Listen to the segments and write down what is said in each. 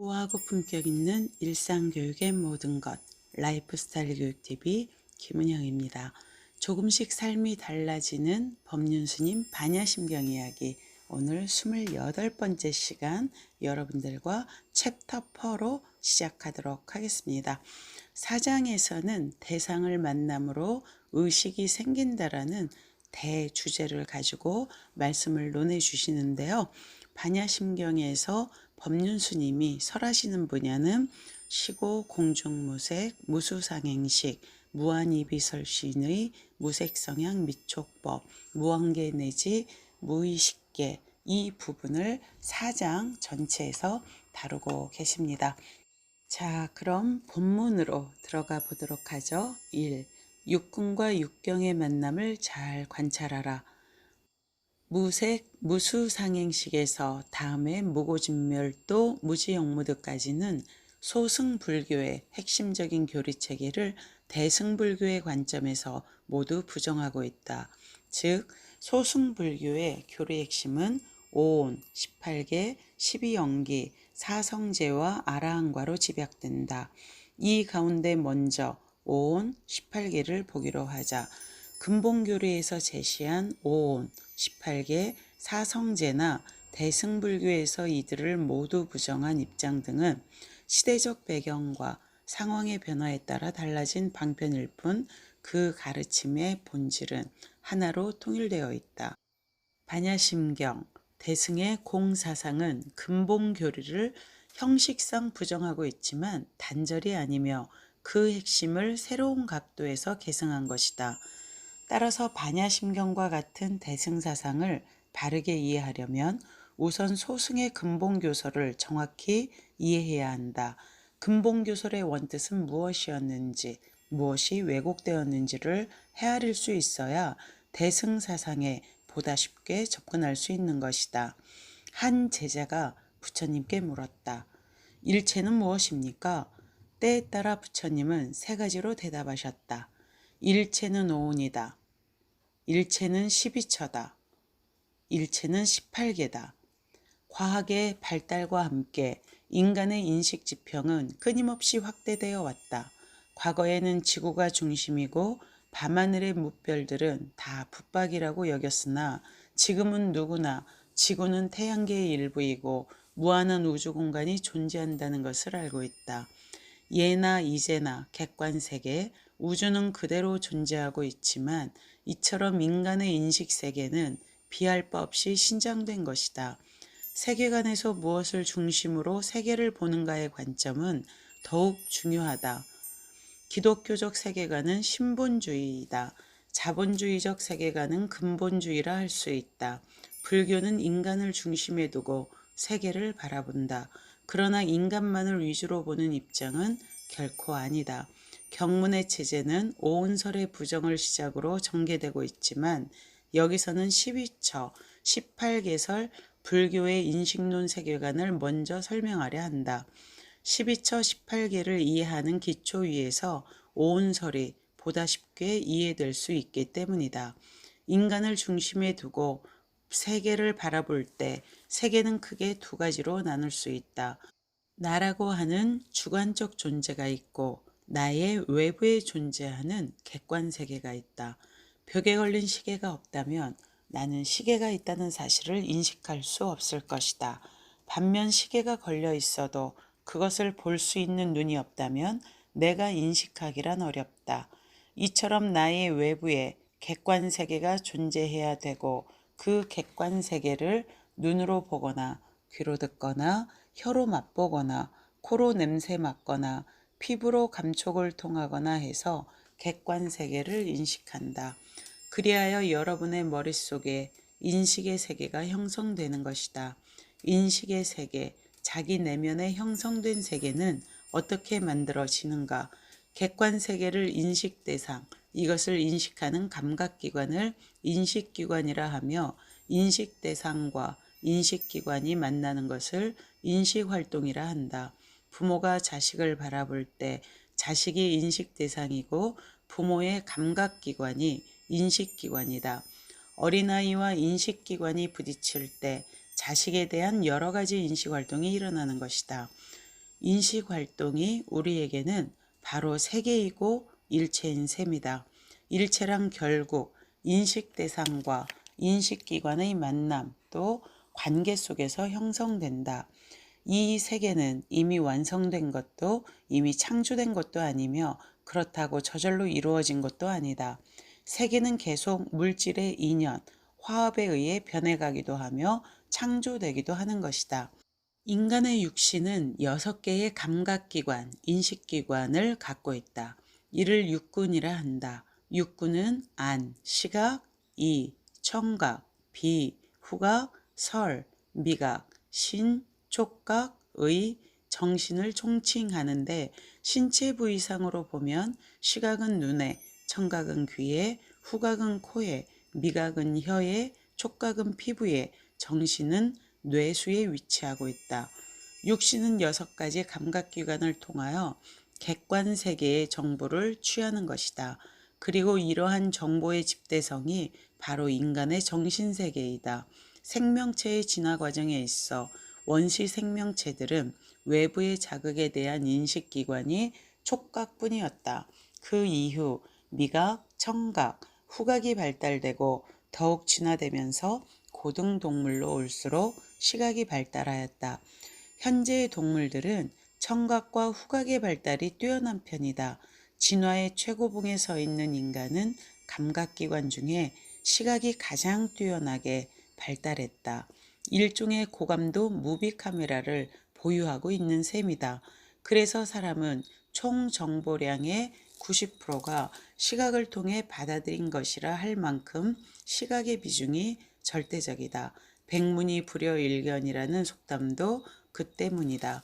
우아하고 품격 있는 일상교육의 모든 것 라이프스타일 교육TV 김은영입니다. 조금씩 삶이 달라지는 법륜스님 반야심경 이야기 오늘 28번째 시간 여러분들과 챕터 4로 시작하도록 하겠습니다. 사장에서는 대상을 만남으로 의식이 생긴다라는 대주제를 가지고 말씀을 논해 주시는데요. 반야심경에서 법륜 스님이 설하시는 분야는 시고 공중무색 무수상행식 무한이비설신의 무색성향 미촉법 무한계 내지 무의식계 이 부분을 사장 전체에서 다루고 계십니다. 자, 그럼 본문으로 들어가 보도록 하죠. 1. 육군과 육경의 만남을 잘 관찰하라. 무색, 무수상행식에서 다음에 무고진멸도 무지영무드까지는 소승불교의 핵심적인 교리 체계를 대승불교의 관점에서 모두 부정하고 있다. 즉, 소승불교의 교리 핵심은 오온, 18개, 12연기, 사성제와 아라한과로 집약된다. 이 가운데 먼저 오온, 18개를 보기로 하자. 근본교리에서 제시한 오온, 18개, 사성제나 대승불교에서 이들을 모두 부정한 입장 등은 시대적 배경과 상황의 변화에 따라 달라진 방편일 뿐 그 가르침의 본질은 하나로 통일되어 있다. 반야심경, 대승의 공사상은 근본 교리를 형식상 부정하고 있지만 단절이 아니며 그 핵심을 새로운 각도에서 계승한 것이다. 따라서 반야심경과 같은 대승사상을 바르게 이해하려면 우선 소승의 근본교설을 정확히 이해해야 한다. 근본교설의 원뜻은 무엇이었는지, 무엇이 왜곡되었는지를 헤아릴 수 있어야 대승사상에 보다 쉽게 접근할 수 있는 것이다. 한 제자가 부처님께 물었다. 일체는 무엇입니까? 때에 따라 부처님은 세 가지로 대답하셨다. 일체는 오온이다. 일체는 12처다. 일체는 18개다. 과학의 발달과 함께 인간의 인식 지평은 끊임없이 확대되어 왔다. 과거에는 지구가 중심이고 밤하늘의 무별들은 다 붙박이라고 여겼으나 지금은 누구나 지구는 태양계의 일부이고 무한한 우주 공간이 존재한다는 것을 알고 있다. 예나 이제나 객관세계, 우주는 그대로 존재하고 있지만 이처럼 인간의 인식 세계는 비할 바 없이 신장된 것이다. 세계관에서 무엇을 중심으로 세계를 보는가의 관점은 더욱 중요하다. 기독교적 세계관은 신본주의이다. 자본주의적 세계관은 근본주의라 할 수 있다. 불교는 인간을 중심에 두고 세계를 바라본다. 그러나 인간만을 위주로 보는 입장은 결코 아니다. 경문의 체제는 오은설의 부정을 시작으로 전개되고 있지만 여기서는 12처, 18개설 불교의 인식론 세계관을 먼저 설명하려 한다. 12처 18개를 이해하는 기초 위에서 오은설이 보다 쉽게 이해될 수 있기 때문이다. 인간을 중심에 두고 세계를 바라볼 때 세계는 크게 두 가지로 나눌 수 있다. 나라고 하는 주관적 존재가 있고 나의 외부에 존재하는 객관 세계가 있다. 벽에 걸린 시계가 없다면 나는 시계가 있다는 사실을 인식할 수 없을 것이다. 반면 시계가 걸려 있어도 그것을 볼 수 있는 눈이 없다면 내가 인식하기란 어렵다. 이처럼 나의 외부에 객관 세계가 존재해야 되고 그 객관 세계를 눈으로 보거나 귀로 듣거나 혀로 맛보거나 코로 냄새 맡거나 피부로 감촉을 통하거나 해서 객관 세계를 인식한다. 그리하여 여러분의 머릿속에 인식의 세계가 형성되는 것이다. 인식의 세계, 자기 내면에 형성된 세계는 어떻게 만들어지는가? 객관 세계를 인식 대상, 이것을 인식하는 감각기관을 인식기관이라 하며 인식 대상과 인식기관이 만나는 것을 인식활동이라 한다. 부모가 자식을 바라볼 때 자식이 인식 대상이고 부모의 감각기관이 인식기관이다. 어린아이와 인식기관이 부딪힐 때 자식에 대한 여러 가지 인식활동이 일어나는 것이다. 인식 활동이 우리에게는 바로 세계이고 일체인 셈이다. 일체란 결국 인식 대상과 인식기관의 만남 또 관계 속에서 형성된다. 이 세계는 이미 완성된 것도 이미 창조된 것도 아니며 그렇다고 저절로 이루어진 것도 아니다. 세계는 계속 물질의 인연, 화합에 의해 변해가기도 하며 창조되기도 하는 것이다. 인간의 육신은 여섯 개의 감각기관, 인식기관을 갖고 있다. 이를 육군이라 한다. 육군은 안, 시각, 이, 청각, 비, 후각, 설, 미각, 신, 촉각, 의, 정신을 총칭하는데 신체 부위상으로 보면 시각은 눈에, 청각은 귀에, 후각은 코에, 미각은 혀에, 촉각은 피부에, 정신은 뇌수에 위치하고 있다. 육신은 여섯 가지 감각기관을 통하여 객관 세계의 정보를 취하는 것이다. 그리고 이러한 정보의 집대성이 바로 인간의 정신세계이다. 생명체의 진화 과정에 있어 원시 생명체들은 외부의 자극에 대한 인식기관이 촉각뿐이었다. 그 이후 미각, 청각, 후각이 발달되고 더욱 진화되면서 고등동물로 올수록 시각이 발달하였다. 현재의 동물들은 청각과 후각의 발달이 뛰어난 편이다. 진화의 최고봉에 서 있는 인간은 감각기관 중에 시각이 가장 뛰어나게 발달했다. 일종의 고감도 무비 카메라를 보유하고 있는 셈이다. 그래서 사람은 총 정보량의 90%가 시각을 통해 받아들인 것이라 할 만큼 시각의 비중이 절대적이다. 백문이 불여일견이라는 속담도 그 때문이다.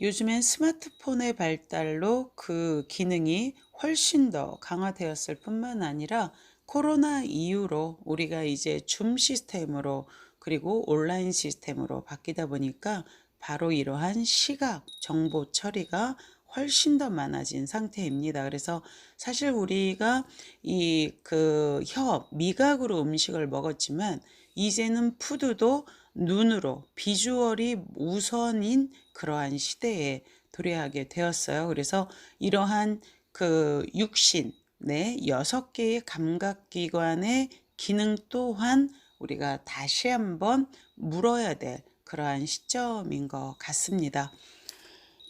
요즘엔 스마트폰의 발달로 그 기능이 훨씬 더 강화되었을 뿐만 아니라 코로나 이후로 우리가 이제 줌 시스템으로 그리고 온라인 시스템으로 바뀌다 보니까 바로 이러한 시각 정보 처리가 훨씬 더 많아진 상태입니다. 그래서 사실 우리가 이 그 혀, 미각으로 음식을 먹었지만 이제는 푸드도 눈으로 비주얼이 우선인 그러한 시대에 도래하게 되었어요. 그래서 이러한 그 육신, 네, 여섯 개의 감각기관의 기능 또한 우리가 다시 한번 물어야 될 그러한 시점인 것 같습니다.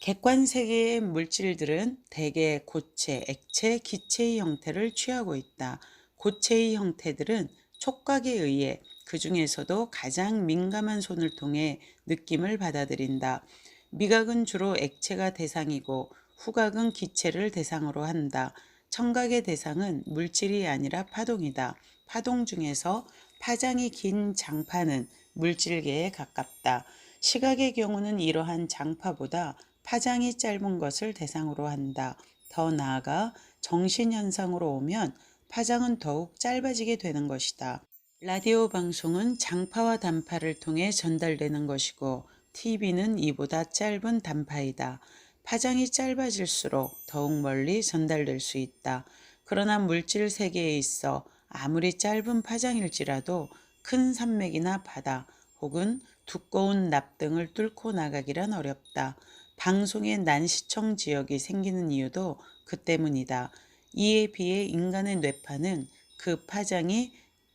객관 세계의 물질들은 대개 고체, 액체, 기체의 형태를 취하고 있다. 고체의 형태들은 촉각에 의해 그 중에서도 가장 민감한 손을 통해 느낌을 받아들인다. 미각은 주로 액체가 대상이고 후각은 기체를 대상으로 한다. 청각의 대상은 물질이 아니라 파동이다. 파동 중에서 파장이 긴 장파는 물질계에 가깝다. 시각의 경우는 이러한 장파보다 파장이 짧은 것을 대상으로 한다. 더 나아가 정신현상으로 오면 파장은 더욱 짧아지게 되는 것이다. 라디오 방송은 장파와 단파를 통해 전달되는 것이고 TV는 이보다 짧은 단파이다. 파장이 짧아질수록 더욱 멀리 전달될 수 있다. 그러나 물질 세계에 있어 아무리 짧은 파장일지라도 큰 산맥이나 바다 혹은 두꺼운 납 등을 뚫고 나가기란 어렵다. 방송의 난시청 지역이 생기는 이유도 그 때문이다. 이에 비해 인간의 뇌파는 그 파장이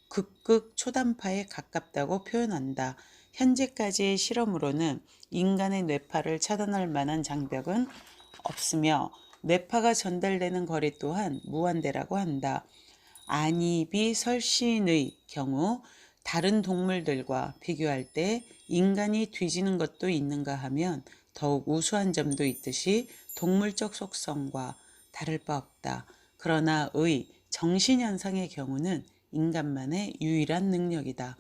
극극 초단파에 가깝다고 표현한다. 현재까지의 실험으로는 인간의 뇌파를 차단할 만한 장벽은 없으며 뇌파가 전달되는 거리 또한 무한대라고 한다. 안입이 설신의 경우 다른 동물들과 비교할 때 인간이 뒤지는 것도 있는가 하면 더욱 우수한 점도 있듯이 동물적 속성과 다를 바 없다. 그러나 의 정신현상의 경우는 인간만의 유일한 능력이다.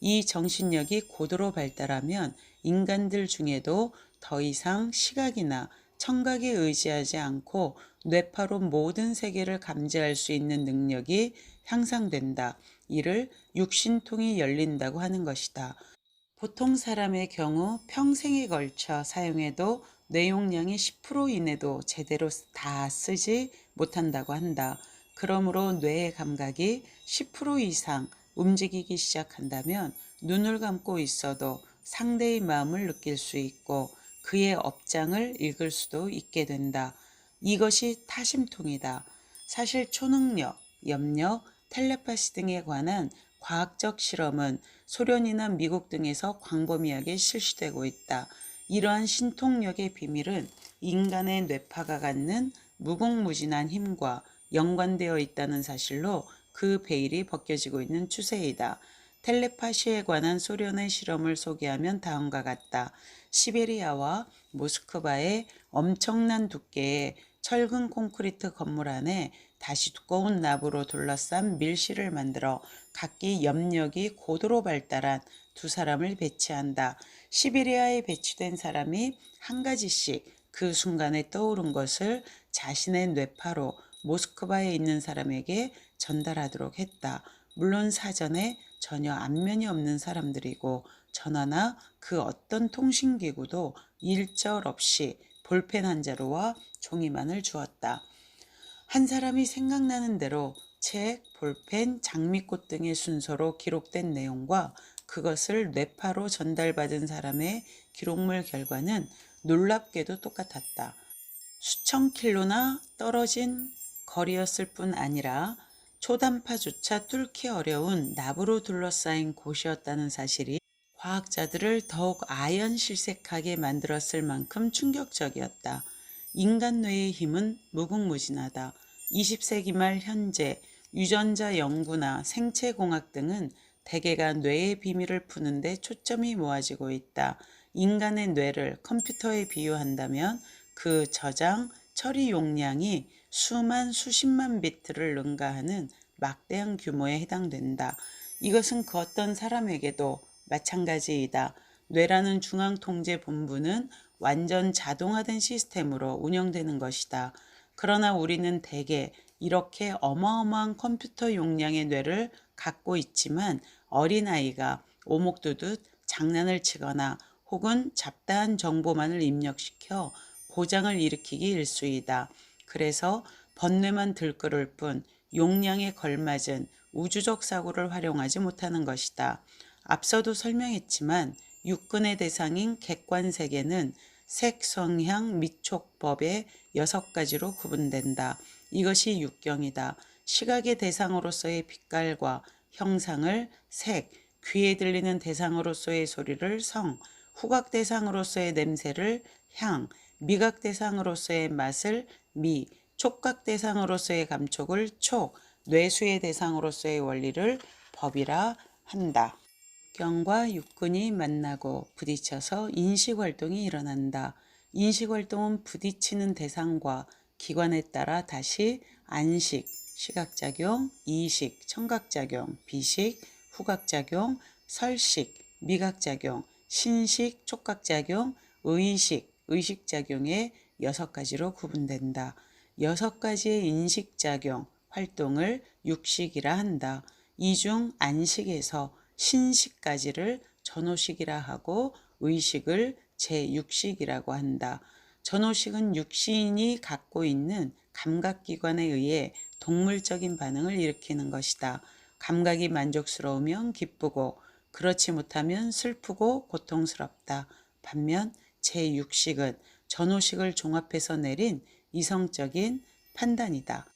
이 정신력이 고도로 발달하면 인간들 중에도 더 이상 시각이나 청각에 의지하지 않고 뇌파로 모든 세계를 감지할 수 있는 능력이 향상된다. 이를 육신통이 열린다고 하는 것이다. 보통 사람의 경우 평생에 걸쳐 사용해도 뇌용량이 10% 이내도 제대로 다 쓰지 못한다고 한다. 그러므로 뇌의 감각이 10% 이상 움직이기 시작한다면 눈을 감고 있어도 상대의 마음을 느낄 수 있고 그의 업장을 읽을 수도 있게 된다. 이것이 타심통이다. 사실 초능력, 염력, 텔레파시 등에 관한 과학적 실험은 소련이나 미국 등에서 광범위하게 실시되고 있다. 이러한 신통력의 비밀은 인간의 뇌파가 갖는 무궁무진한 힘과 연관되어 있다는 사실로 그 베일이 벗겨지고 있는 추세이다. 텔레파시에 관한 소련의 실험을 소개하면 다음과 같다. 시베리아와 모스크바의 엄청난 두께의 철근 콘크리트 건물 안에 다시 두꺼운 나무로 둘러싼 밀실을 만들어 각기 염력이 고도로 발달한 두 사람을 배치한다. 시베리아에 배치된 사람이 한 가지씩 그 순간에 떠오른 것을 자신의 뇌파로 모스크바에 있는 사람에게 전달하도록 했다. 물론 사전에 전혀 안면이 없는 사람들이고 전화나 그 어떤 통신기구도 일절 없이 볼펜 한 자루와 종이만을 주었다. 한 사람이 생각나는 대로 책, 볼펜, 장미꽃 등의 순서로 기록된 내용과 그것을 뇌파로 전달받은 사람의 기록물 결과는 놀랍게도 똑같았다. 수천 킬로나 떨어진 거리였을 뿐 아니라 초단파조차 뚫기 어려운 나무로 둘러싸인 곳이었다는 사실이 과학자들을 더욱 아연실색하게 만들었을 만큼 충격적이었다. 인간 뇌의 힘은 무궁무진하다. 20세기 말 현재 유전자 연구나 생체공학 등은 대개가 뇌의 비밀을 푸는데 초점이 모아지고 있다. 인간의 뇌를 컴퓨터에 비유한다면 그 저장, 처리 용량이 수만 수십만 비트를 능가하는 막대한 규모에 해당된다. 이것은 그 어떤 사람에게도 마찬가지이다. 뇌라는 중앙통제본부는 완전 자동화된 시스템으로 운영되는 것이다. 그러나 우리는 대개 이렇게 어마어마한 컴퓨터 용량의 뇌를 갖고 있지만 어린아이가 오목두듯 장난을 치거나 혹은 잡다한 정보만을 입력시켜 고장을 일으키기 일쑤이다. 그래서 번뇌만 들끓을 뿐 용량에 걸맞은 우주적 사고를 활용하지 못하는 것이다. 앞서도 설명했지만 육근의 대상인 객관세계는 색, 성향, 미촉법의 여섯 가지로 구분된다. 이것이 육경이다. 시각의 대상으로서의 빛깔과 형상을 색, 귀에 들리는 대상으로서의 소리를 성, 후각 대상으로서의 냄새를 향, 미각 대상으로서의 맛을 미, 촉각 대상으로서의 감촉을 촉, 뇌수의 대상으로서의 원리를 법이라 한다. 경과 육근이 만나고 부딪혀서 인식 활동이 일어난다. 인식 활동은 부딪히는 대상과 기관에 따라 다시 안식, 시각작용, 이식, 청각작용, 비식, 후각작용, 설식, 미각작용, 신식, 촉각작용, 의식, 의식작용의 여섯 가지로 구분된다. 여섯 가지의 인식작용, 활동을 육식이라 한다. 이 중 안식에서 신식까지를 전호식이라 하고 의식을 제6식이라고 한다. 전호식은 육신이 갖고 있는 감각기관에 의해 동물적인 반응을 일으키는 것이다. 감각이 만족스러우면 기쁘고 그렇지 못하면 슬프고 고통스럽다. 반면 제6식은 전호식을 종합해서 내린 이성적인 판단이다.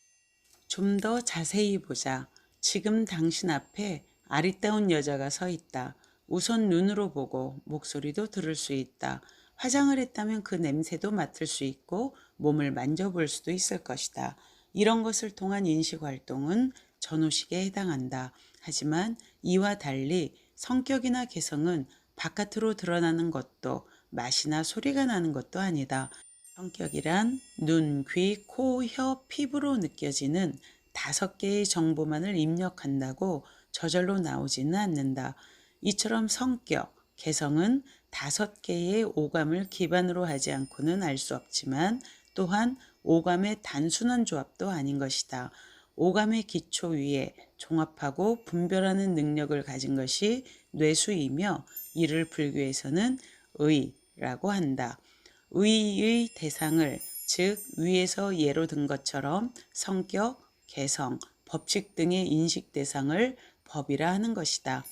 좀 더 자세히 보자. 지금 당신 앞에 아리따운 여자가 서 있다. 우선 눈으로 보고 목소리도 들을 수 있다. 화장을 했다면 그 냄새도 맡을 수 있고 몸을 만져볼 수도 있을 것이다. 이런 것을 통한 인식 활동은 전후식에 해당한다. 하지만 이와 달리 성격이나 개성은 바깥으로 드러나는 것도 맛이나 소리가 나는 것도 아니다. 성격이란 눈, 귀, 코, 혀, 피부로 느껴지는 다섯 개의 정보만을 입력한다고 저절로 나오지는 않는다. 이처럼 성격, 개성은 다섯 개의 오감을 기반으로 하지 않고는 알 수 없지만 또한 오감의 단순한 조합도 아닌 것이다. 오감의 기초 위에 종합하고 분별하는 능력을 가진 것이 뇌수이며 이를 불교에서는 의라고 한다. 의의 대상을 즉 위에서 예로 든 것처럼 성격, 개성, 법칙 등의 인식 대상을 법이라 하는 것이다.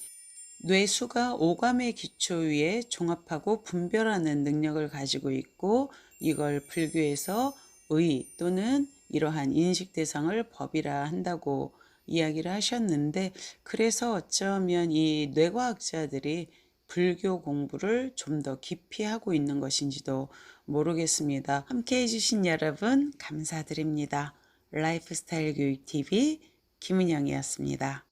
뇌수가 오감의 기초 위에 종합하고 분별하는 능력을 가지고 있고 이걸 불교에서 의 또는 이러한 인식 대상을 법이라 한다고 이야기를 하셨는데 그래서 어쩌면 이 뇌과학자들이 불교 공부를 좀 더 깊이 하고 있는 것인지도 모르겠습니다. 함께 해주신 여러분 감사드립니다. 라이프스타일 교육 TV 김은영이었습니다.